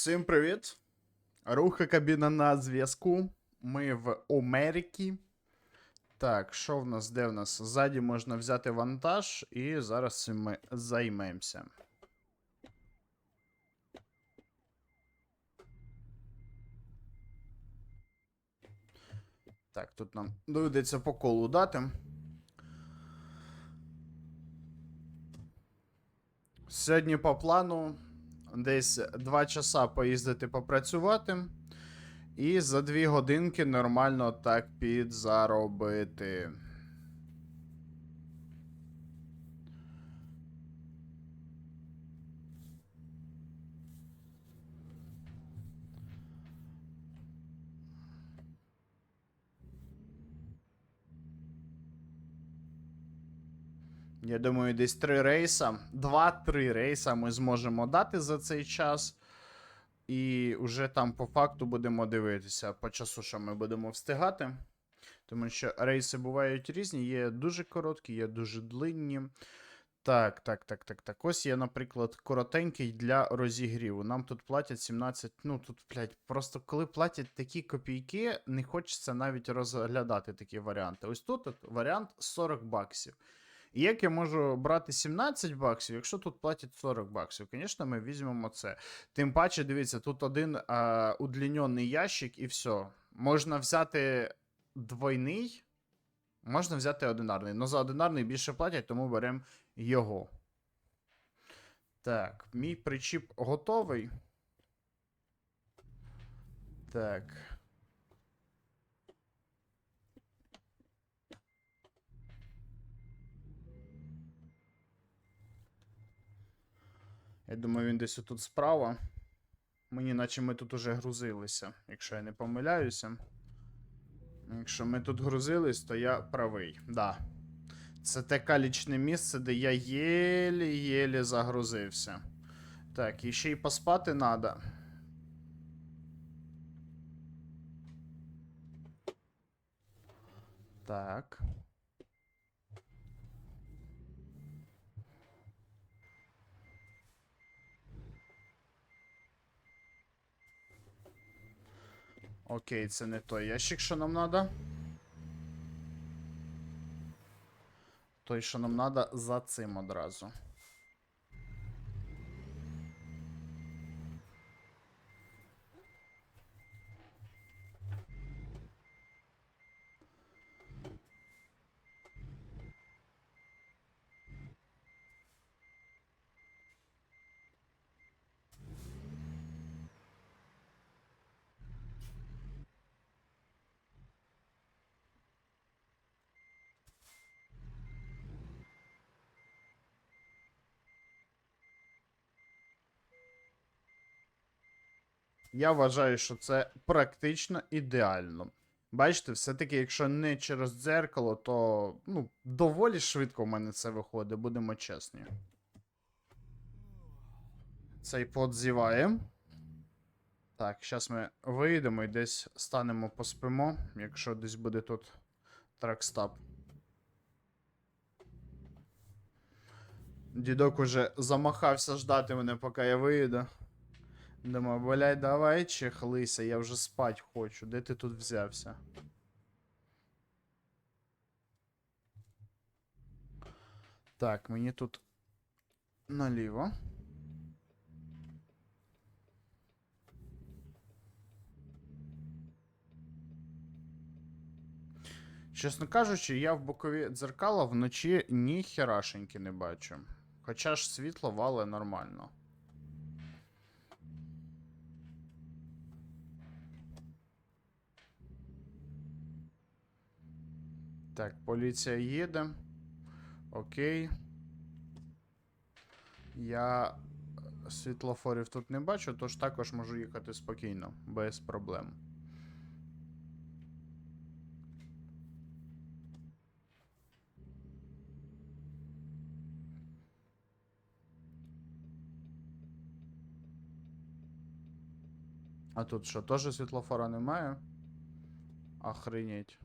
Всім привіт! Руха кабіна на зв'язку. Ми в Америці. Так, що в нас, де в нас? Ззаді можна взяти вантаж, і зараз цим ми займемося. Так, тут нам доведеться по колу дати. Сьогодні по плану десь 2 часа поїздити попрацювати. І за 2 годинки нормально так підзаробити. Я думаю, десь три рейса. Два-три рейса ми зможемо дати за цей час. І вже там по факту будемо дивитися по часу, що ми будемо встигати. Тому що рейси бувають різні, є дуже короткі, є дуже длинні. Так, так, так, так, так. Ось є, наприклад, коротенький для розігріву. Нам тут платять 17. Ну тут, блядь, просто коли платять такі копійки, не хочеться навіть розглядати такі варіанти. Ось тут от варіант 40 баксів. Як я можу брати 17 баксів, якщо тут платять 40 баксів? Звісно, ми візьмемо це. Тим паче, дивіться, тут один а, удлінений ящик і все. Можна взяти двойний, можна взяти одинарний. Но за одинарний більше платять, тому беремо його. Так, мій причіп готовий. Так. Я думаю, він десь отут справа. Мені наче ми тут уже грузилися, якщо я не помиляюся. Якщо ми тут грузились, то я правий. Да. Це те калічне місце, де я єлі-єлі загрузився. Так, і ще й поспати треба. Так. Окей, це не той ящик, що нам треба. Той, що нам треба, за цим одразу. Я вважаю, що це практично ідеально. Бачите, все-таки, якщо не через дзеркало, то ну, доволі швидко в мене це виходить, будемо чесні. Цей под зіває. Так, зараз ми вийдемо і десь станемо поспимо, якщо десь буде тут тракстап. Дідок уже замахався ждати мене, поки я виїду. Думаю, блядь, давай чехлися, я вже спать хочу. Де ти тут взявся? Так, мені тут наліво. Чесно кажучи, я в бокові дзеркала вночі ні херашеньки не бачу. Хоча ж світло вале нормально. Так, поліція їде. Окей. Я світлофорів тут не бачу, тож також можу їхати спокійно, без проблем. А тут що, теж світлофора немає? Охренеть.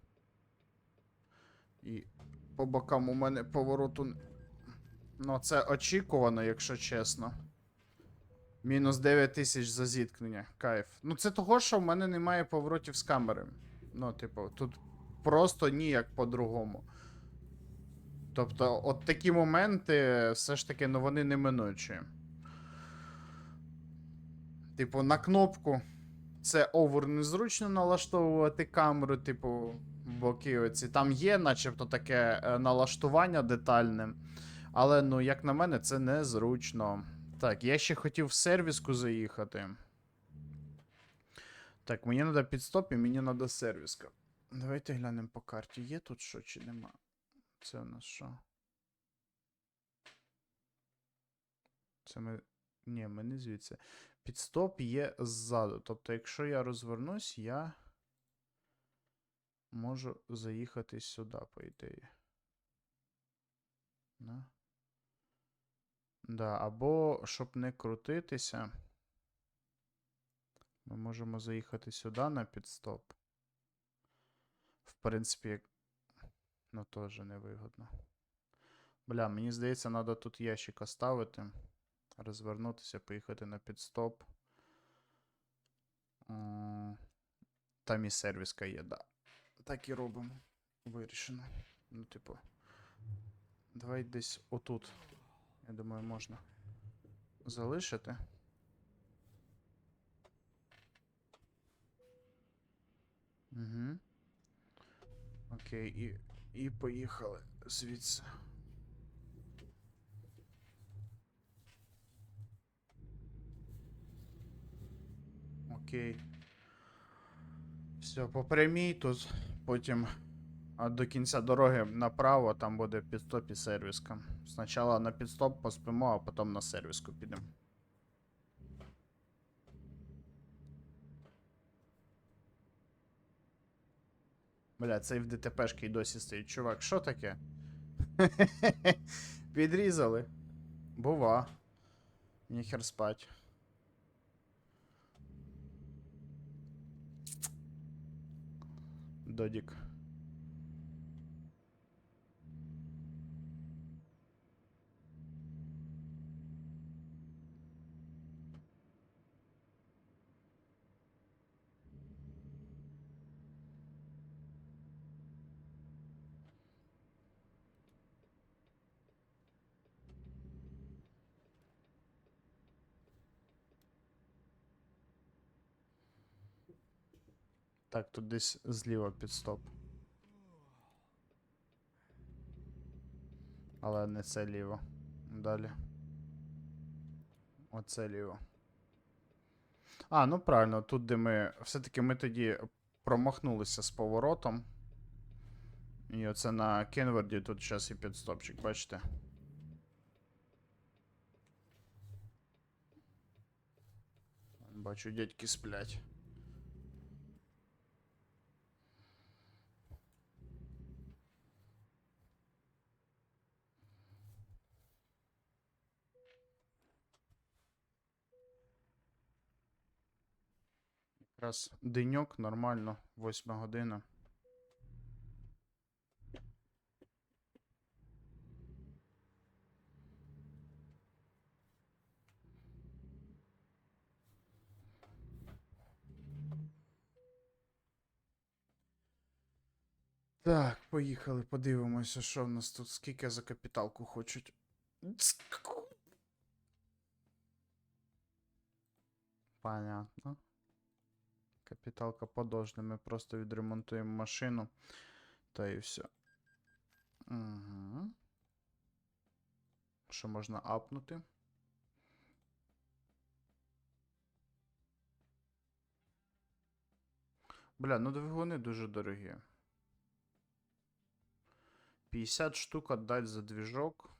І по бокам у мене повороту. Ну, це очікувано, якщо чесно. Мінус 9 тисяч за зіткнення. Кайф. Ну, це того, що в мене немає поворотів з камери. Ну, типу, тут просто ніяк по-другому. Тобто, от такі моменти, все ж таки, ну вони неминучі. Типу, на кнопку це овер незручно налаштовувати камеру, типу, боки оці. Там є, начебто, таке е, налаштування детальне. Але, ну, як на мене, це незручно. Так, я ще хотів в сервіску заїхати. Так, мені треба підстоп і мені треба сервіска. Давайте глянемо по карті. Є тут що чи нема? Це у нас що? Це ми. Ні, ми не звідси. Підстоп є ззаду. Тобто, якщо я розвернусь, я можу заїхати сюди, по ідеї. Да. Да, або щоб не крутитися, ми можемо заїхати сюди на підстоп. В принципі, ну теж невигодно. Бля, мені здається, треба тут ящик оставити. Розвернутися, поїхати на підстоп. Там і сервіска є, да. Так і робимо. Вирішено. Ну, типу. Давай десь отут. Я думаю, можна залишити. Угу. Окей, і, і поїхали звідси. Окей. Все, по прямій тут, потім до кінця дороги направо, там буде підстоп і сервіска. Спочатку на підстоп поспимо, а потім на сервіску підемо. Бля, цей в ДТПшки й досі стоїть. Чувак, що таке? Підрізали. Бува. Ніхер спать. Додік. Так, тут десь зліва підстоп. Але не це ліво. Далі. Оце ліво. А, ну правильно, тут де ми. Все-таки ми тоді промахнулися з поворотом. І оце на Кенверді тут зараз і підстопчик, бачите? Бачу, дядьки сплять. Якраз деньок, нормально, 8 година. Так, поїхали, подивимося, що в нас тут, скільки за капіталку хочуть. Понятно. Капіталка подожди, ми просто відремонтуємо машину. Та і все. Угу. Що можна апнути? Бля, ну двигуни дуже дорогі. 50 штук отдать за движок.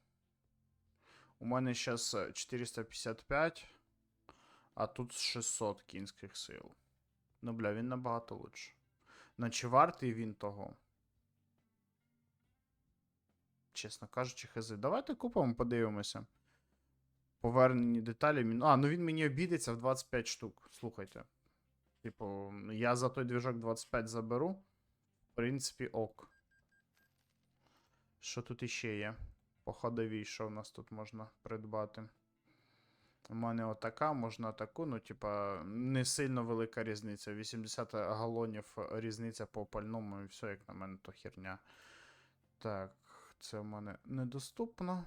У мене зараз 455, а тут 600 кінських сил. Ну, бля, він набагато лучше. Ну, чи вартий він того? Чесно кажучи, хз. Давайте купимо, подивимося. Повернені деталі. А, ну він мені обідеться в 25 штук. Слухайте. Типу, я за той двіжок 25 заберу. В принципі, ок. Що тут іще є? По ходовій, що в нас тут можна придбати? У мене отака, можна таку, ну, типа, не сильно велика різниця. 80 галонів різниця по пальному і все, як на мене, то херня. Так, це в мене недоступно.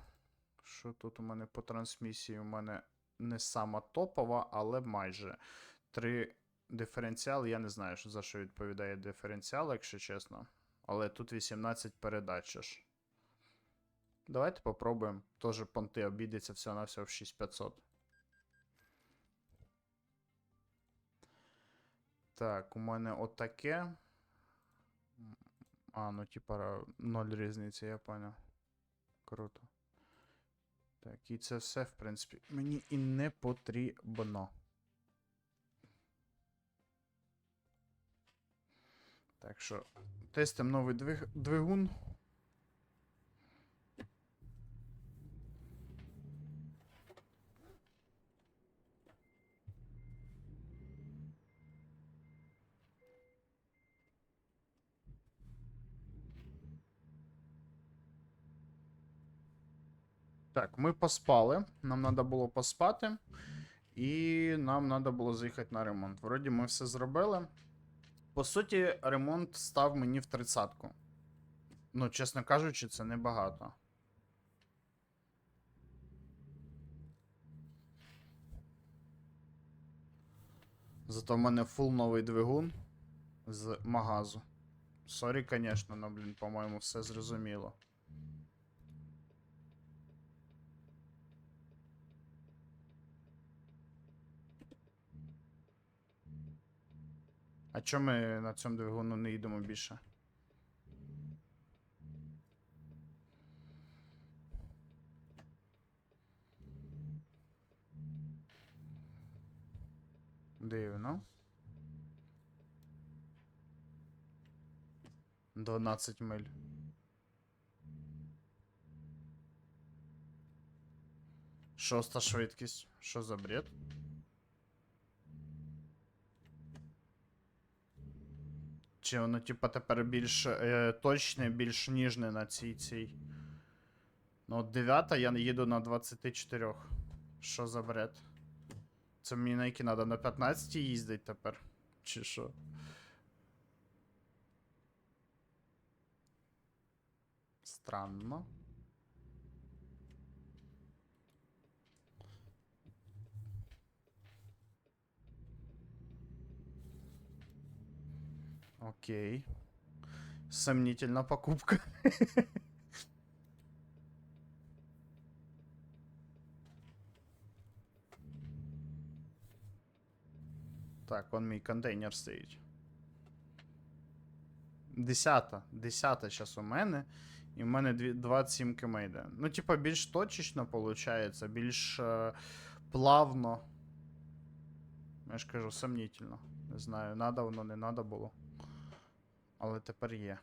Що тут у мене по трансмісії? У мене не сама топова, але майже. Три диференціали. Я не знаю, за що відповідає диференціал, якщо чесно. Але тут 18 передач. Давайте попробуємо. Тоже понти обійдеться все на все в 6500. Так, у мене отаке. А, ну типа ноль різниці, я понял. Круто. Так, і це все, в принципі, мені і не потрібно. Так що, тестимо новий двиг... двигун. Так, ми поспали. Нам треба було поспати. І нам треба було заїхати на ремонт. Вроді ми все зробили. По суті, ремонт став мені в тридцятку. Ну, чесно кажучи, це небагато. Зато в мене фул новий двигун з магазу. Сорі, звісно, ну, блін, по-моєму, все зрозуміло. А чому ми на цьому двигуну не їдемо більше? Дивно. 12 миль. Шоста швидкість. Що за бред? Чи воно, типа, тепер більш е, точне, більш ніжне на цій цій. Ну, от 9 я їду на 24. Що за бред? Це мені на які треба на 15 їздить тепер? Чи що? Странно. Окей. Сомнительна покупка. Так, он мій контейнер стоїть. Десята. Десята зараз у мене. І в мене 27 км. Ну, типа, більш точечно виходить, більш е, плавно. Я ж кажу, сомнительно. Не знаю, надо воно, не надо було. Але тепер є.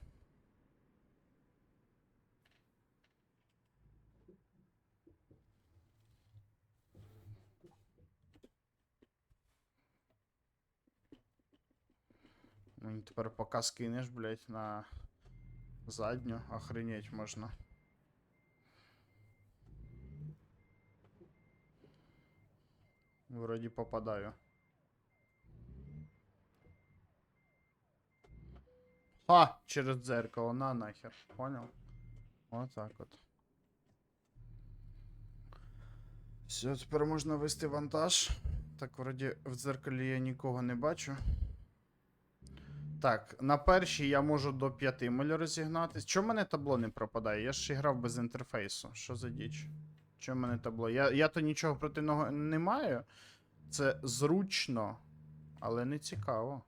Мені тепер поки скинеш, блять, на задню, охренеть можна. Вроді попадаю. Ха! Через дзеркало, на нахер. Понял? Вот так от. Все, тепер можна вести вантаж. Так, вроді в дзеркалі я нікого не бачу. Так, на першій я можу до 5 миль розігнатись. Чому в мене табло не пропадає? Я ж грав без інтерфейсу. Що за діч? Чому в мене табло? Я, я то нічого проти нього не маю. Це зручно, але не цікаво.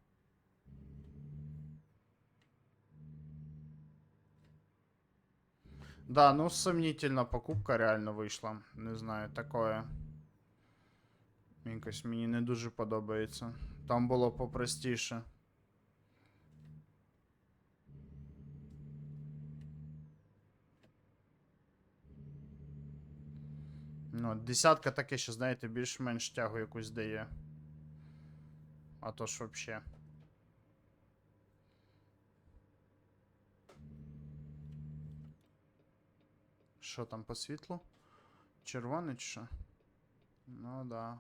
Да, ну сомнительна покупка реально вийшла. Не знаю, такое. Якось мені не дуже подобається. Там було попростіше. Ну, десятка таке, що, знаєте, більш-менш тягу якусь дає. А то ж вообще. Що там по світлу? Червоне чи що? Ну да.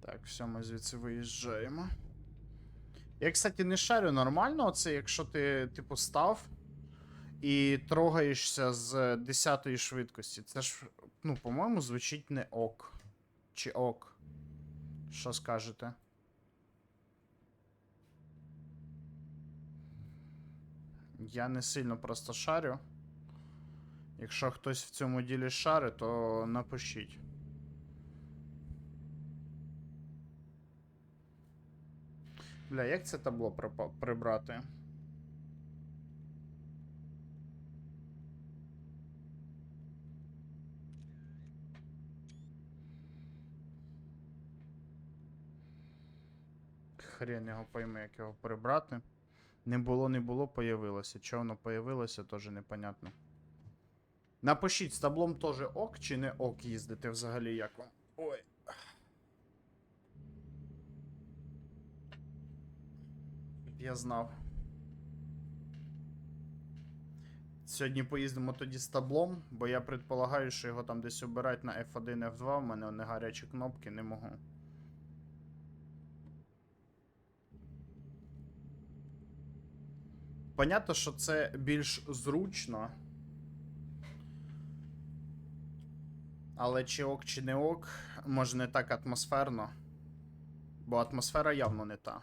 Так, все, ми звідси виїжджаємо. Я, кстати, не шарю нормально, оце, якщо ти, типу, став і трогаєшся з 10 швидкості. Це ж, ну, по-моєму, звучить не ок. Чи ок. Що скажете? Я не сильно просто шарю. Якщо хтось в цьому ділі шарить, то напишіть. Бля, як це табло прибрати? Хрен його пойме, як його прибрати. Не було, не було, появилося. Чого воно появилося, теж непонятно. Напишіть, з таблом теж ок чи не ок їздити взагалі як вам. Ой. Я знав. Сьогодні поїздимо тоді з таблом, бо я предполагаю, що його там десь обирати на F1, F2, в мене не гарячі кнопки, не можу. Понятно, що це більш зручно. Але чи ок, чи не ок, може не так атмосферно. Бо атмосфера явно не та.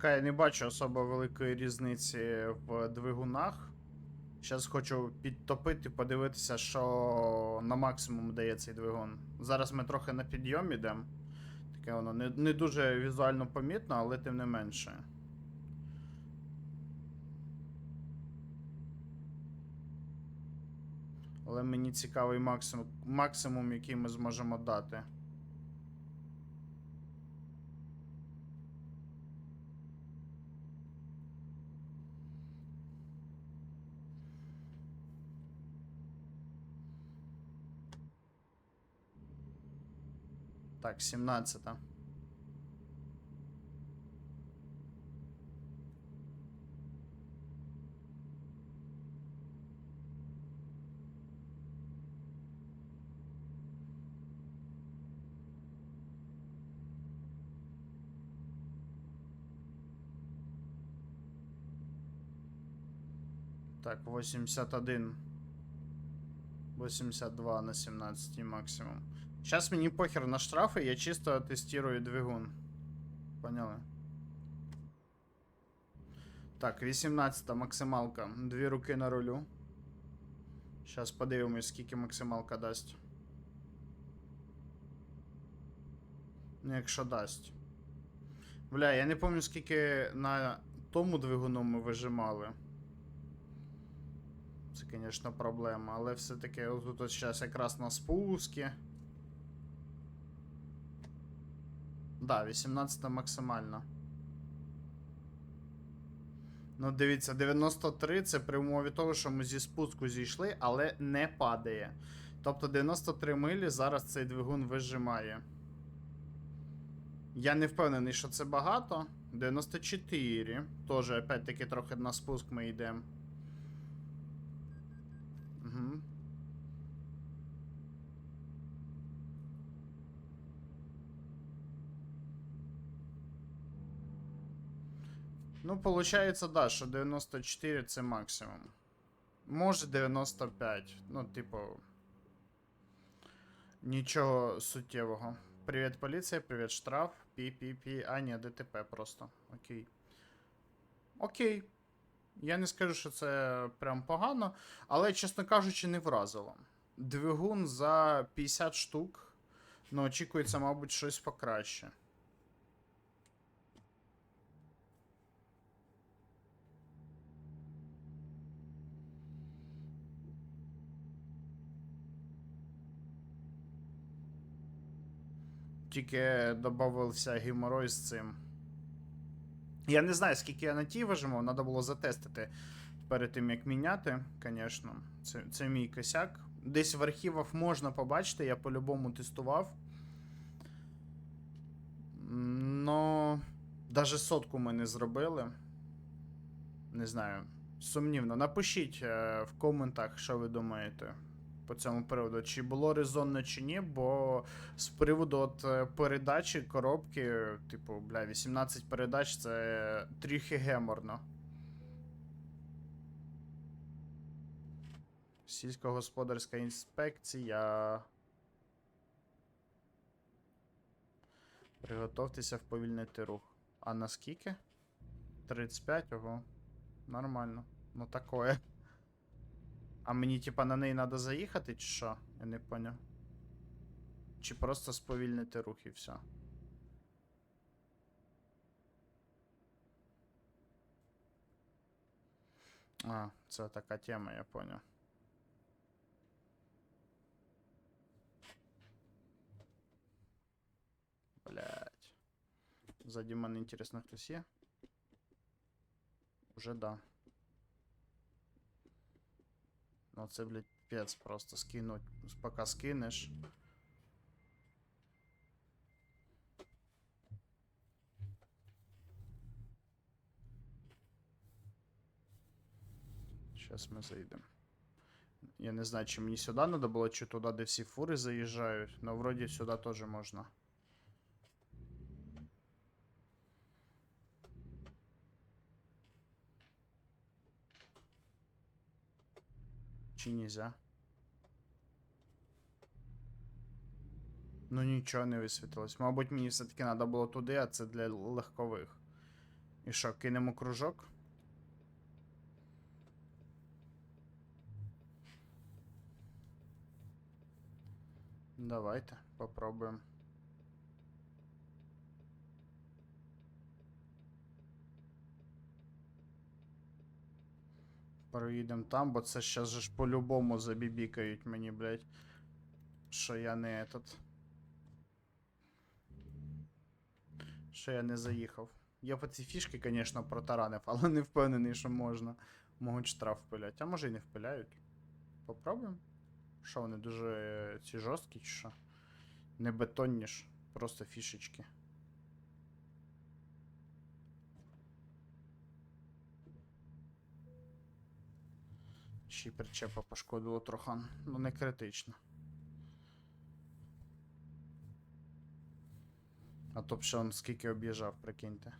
Поки я не бачу особо великої різниці в двигунах. Зараз хочу підтопити, подивитися, що на максимум дає цей двигун. Зараз ми трохи на підйом ідемо. Таке воно не, не дуже візуально помітно, але тим не менше. Але мені цікавий максимум, максимум, який ми зможемо дати. Так, 17. Так, 81. 82 на 17 максимум. Сейчас мені похер на штрафи, я чисто тестирую двигун. Поняли? Так, 18 максималка. Дві руки на рулю. Сейчас подивимось, скільки максималка дасть. Ну, якщо дасть. Бля, я не пам'ятаю, скільки на тому двигуну ми вижимали. Це, звісно, проблема, але все-таки тут зараз якраз на спускі. Да, 18 максимально. Ну, дивіться, 93 це при умові того, що ми зі спуску зійшли, але не падає. Тобто 93 милі зараз цей двигун вижимає. Я не впевнений, що це багато. 94. Тоже, опять-таки, трохи на спуск ми йдемо. Угу. Ну, получається, да, що 94 це максимум. Може 95. Ну, типу. Нічого суттєвого. Привіт, поліція, привіт, штраф. Пі-пі-пі. А, ні, ДТП просто. Окей. Окей. Я не скажу, що це прям погано, але, чесно кажучи, не вразило. Двигун за 50 штук. Ну, очікується, мабуть, щось покраще. Тільки додавався геморой з цим. Я не знаю, скільки я на тій вижимав, треба було затестити перед тим, як міняти, звісно. Це, це мій косяк. Десь в архівах можна побачити, я по-любому тестував. Но даже сотку ми не зробили. Не знаю. Сумнівно. Напишіть е, в коментах, що ви думаєте по цьому приводу. Чи було резонно, чи ні, бо з приводу от е, передачі коробки, типу, бля, 18 передач це трохи геморно. Сільськогосподарська інспекція. Приготовтеся вповільнити рух. А наскільки? 35, ого. Нормально. Ну такое. А мені, типа, на неї треба заїхати, чи що? Я не поняв. Чи просто сповільнити рух і все. А, це така тема, я поняв. Блять. Ззаді мене інтересно хтось є? Уже да. Ну це, блядь, пец просто скинуть. Пока скинеш. Сейчас ми зайдемо. Я не знаю, чи мені сюди надо було, чи туди, де всі фури заїжджають, но вроді сюди теж можна. Чи? Ну нічого не висвітилось. Мабуть, мені все-таки треба було туди, а це для легкових. І що, кинемо кружок? Давайте, попробуємо. Проїдемо там, бо це щас же ж по-любому забібікають мені, блядь. Що я не этот. Що я не заїхав. Я по цій фішки, звісно, протаранив, але не впевнений, що можна. Можуть штраф впилять. А може і не впиляють. Попробуємо. Що вони дуже е, ці жорсткі чи що? Не бетонні ж, просто фішечки. Ще й причепа пошкодило трохи, ну не критично. А то б ще он скільки об'їжджав, прикиньте.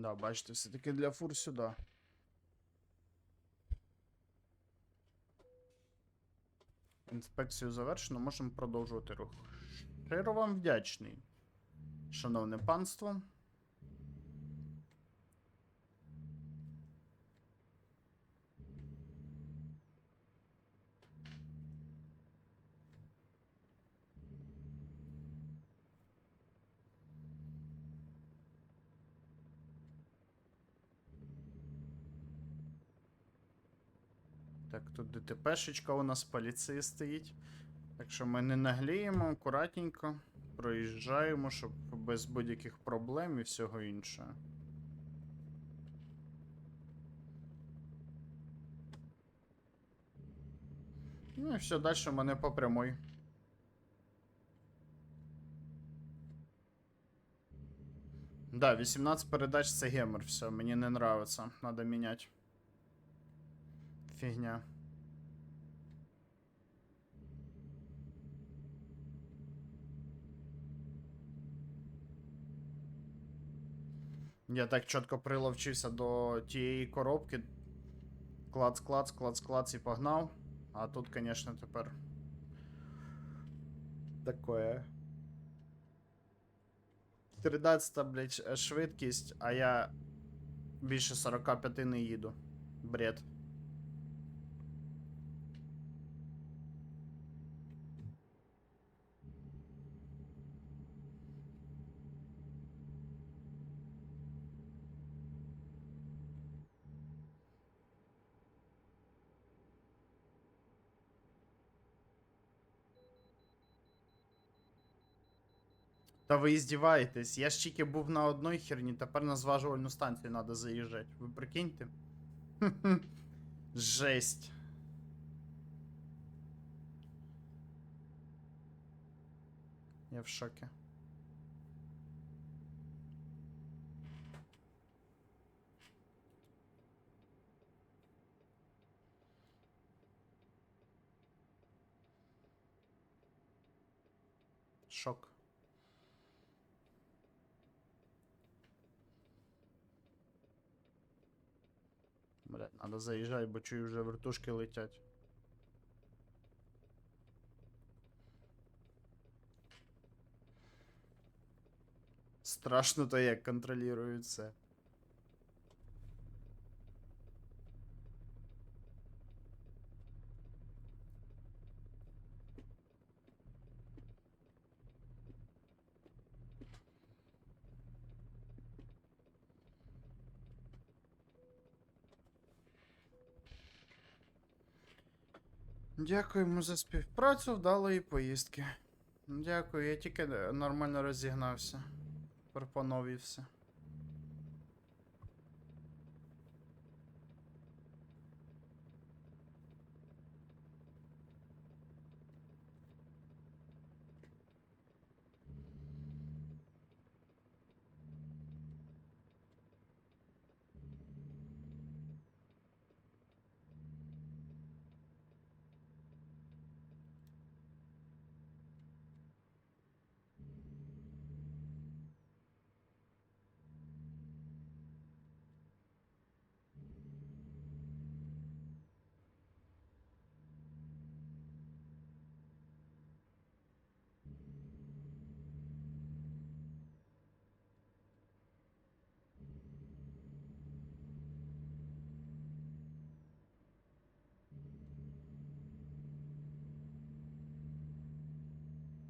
Да, бачите, все-таки для фур сюди. Інспекцію завершено, можемо продовжувати рух. Широ вам вдячний, шановне панство. Так, ДТПшечка у нас поліції стоїть. Так що ми не нагліємо, акуратненько проїжджаємо, щоб без будь-яких проблем і всього іншого. Ну і все, далі в мене по прямой. Да, 18 передач це гемор, все, мені не нравится. Надо менять. Фигня. Я так чітко приловчився до тієї коробки. Клац, клац, клац, клац і погнав. А тут, конечно, тепер. Такое. 13, блядь, швидкість, а я більше 45 не їду. Бред. Та ви іздіваєтесь. Я ж тільки був на одній херні, тепер на зважувальну станцію треба заїжджати. Ви прикиньте? Жесть. Я в шокі. Шок. Блядь, надо заїжджати, бо чую вже вертушки летять. Страшно то як контролюють це. Дякуємо за співпрацю, вдалої поїздки. Дякую, я тільки нормально розігнався. Пропоновився.